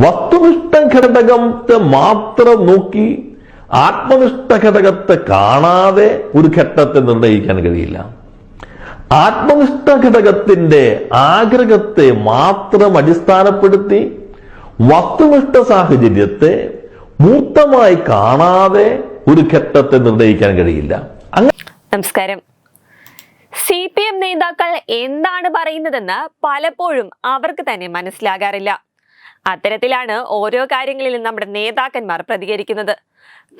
വസ്തുനിഷ്ഠ ഘടകത്തെ മാത്രം നോക്കി ആത്മനിഷ്ഠ ഘടകത്തെ കാണാതെ ഒരു ഘട്ടത്തെ നിർണയിക്കാൻ കഴിയില്ല. ആത്മനിഷ്ഠ ഘടകത്തിന്റെ ആഗ്രഹത്തെ മാത്രം അടിസ്ഥാനപ്പെടുത്തി വസ്തുനിഷ്ഠ സാഹചര്യത്തെ മൂർത്തമായി കാണാതെ ഒരു ഘട്ടത്തെ നിർണയിക്കാൻ കഴിയില്ല. നമസ്കാരം. സി പി എം നേതാക്കൾ എന്താണ് പറയുന്നതെന്ന് പലപ്പോഴും അവർക്ക് തന്നെ മനസ്സിലാകാറില്ല. അത്തരത്തിലാണ് ഓരോ കാര്യങ്ങളിലും നമ്മുടെ നേതാക്കന്മാർ പ്രതികരിക്കുന്നത്.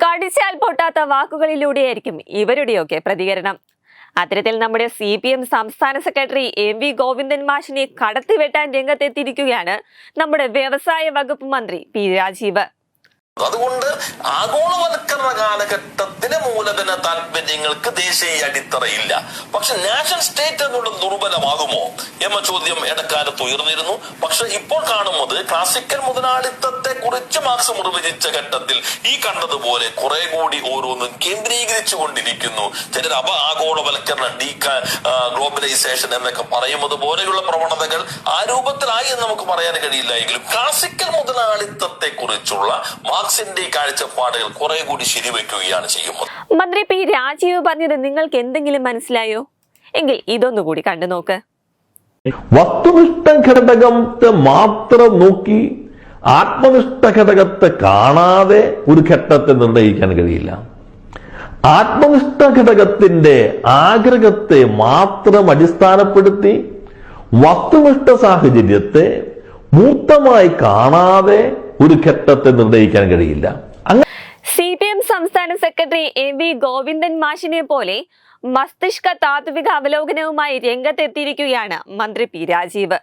കടിച്ചാൽ പൊട്ടാത്ത വാക്കുകളിലൂടെയായിരിക്കും ഇവരുടെയൊക്കെ പ്രതികരണം. അത്തരത്തിൽ നമ്മുടെ സി പി എം സംസ്ഥാന സെക്രട്ടറി എം വി ഗോവിന്ദൻ മാഷിനെ കടത്തിവെട്ടാൻ രംഗത്തെത്തിയിരിക്കുകയാണ് നമ്മുടെ വ്യവസായ വകുപ്പ് മന്ത്രി പി രാജീവ്. അതുകൊണ്ട് ആഗോളവൽക്കരണ കാലഘട്ടത്തിന് മൂലധന താല്പര്യങ്ങൾക്ക് ദേശീയ അടിത്തറയില്ല. പക്ഷെ നാഷണൽ സ്റ്റേറ്റ് എന്നുള്ളത് ദുർബലമാകുമോ എന്ന ചോദ്യം ഇടക്കാലത്ത് ഉയർന്നിരുന്നു. പക്ഷെ ഇപ്പോൾ കാണുന്നത് ക്ലാസിക്കൽ മുതലാളിത്തത്തെ കുറിച്ച് മാർക്സ് നിർവചിച്ച ഘട്ടത്തിൽ ഈ കണ്ടതുപോലെ കുറെ കൂടി ഓരോന്നും കേന്ദ്രീകരിച്ചു കൊണ്ടിരിക്കുന്നു. ചിലർ അപ ആഗോളവൽക്കരണം ഡീ ഗ്ലോബലൈസേഷൻ എന്നൊക്കെ പറയുന്നത് പോലെയുള്ള പ്രവണതകൾ ആ രൂപത്തിലായി എന്ന് നമുക്ക് പറയാൻ കഴിയില്ല എങ്കിലും ക്ലാസിക്കൽ മുതലാളിത്തത്തെ കുറിച്ചുള്ള മാർക്സിന്റെ കാഴ്ചപ്പാടുകൾ കുറെ കൂടി ശരിവെക്കുകയാണ് ചെയ്യുന്നത്. മന്ത്രി പി രാജീവ് പറഞ്ഞത് നിങ്ങൾക്ക് എന്തെങ്കിലും മനസ്സിലായോ? എങ്കിൽ ഇതൊന്നുകൂടി കണ്ടു നോക്ക്. വസ്തുനിഷ്ഠ ഘടകത്തെ മാത്രം നോക്കി ആത്മനിഷ്ഠ ഘടകത്തെ കാണാതെ ഒരു ഘട്ടത്തെ നിർണയിക്കാൻ കഴിയില്ല. ആത്മനിഷ്ഠ ഘടകത്തിന്റെ ആഗ്രഹത്തെ മാത്രം അടിസ്ഥാനപ്പെടുത്തി വസ്തുനിഷ്ഠ സാഹചര്യത്തെ മൂർത്തമായി കാണാതെ ഒരു ഘട്ടത്തെ നിർണയിക്കാൻ കഴിയില്ല. സി പി എം സംസ്ഥാന സെക്രട്ടറി എ വി ഗോവിന്ദൻ മാഷിനെ പോലെ മസ്തിഷ്ക താത്വിക അവലോകനവുമായി രംഗത്തെത്തിയിരിക്കുകയാണ് മന്ത്രി പി രാജീവ്.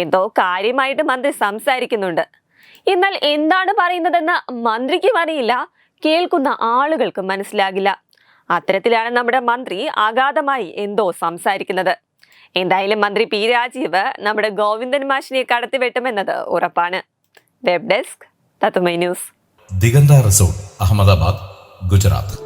എന്തോ കാര്യമായിട്ട് മന്ത്രി സംസാരിക്കുന്നുണ്ട്. എന്നാൽ എന്താണ് പറയുന്നതെന്ന് മന്ത്രിക്കും അറിയില്ല. കേൾക്കുന്ന ആളുകൾക്കും മനസ്സിലാകില്ല. അത്തരത്തിലാണ് നമ്മുടെ മന്ത്രി അഗാധമായി എന്തോ സംസാരിക്കുന്നത്. എന്തായാലും മന്ത്രി പി രാജീവ് നമ്മുടെ ഗോവിന്ദൻ മാഷിനെ കടത്തിവെട്ടുമെന്നത് ഉറപ്പാണ്. വെബ് ഡെസ്ക് തത്തുമൈ ന്യൂസ് ദിഗന്ത റിസോർട്ട് അഹമ്മദാബാദ് ഗുജറാത്ത്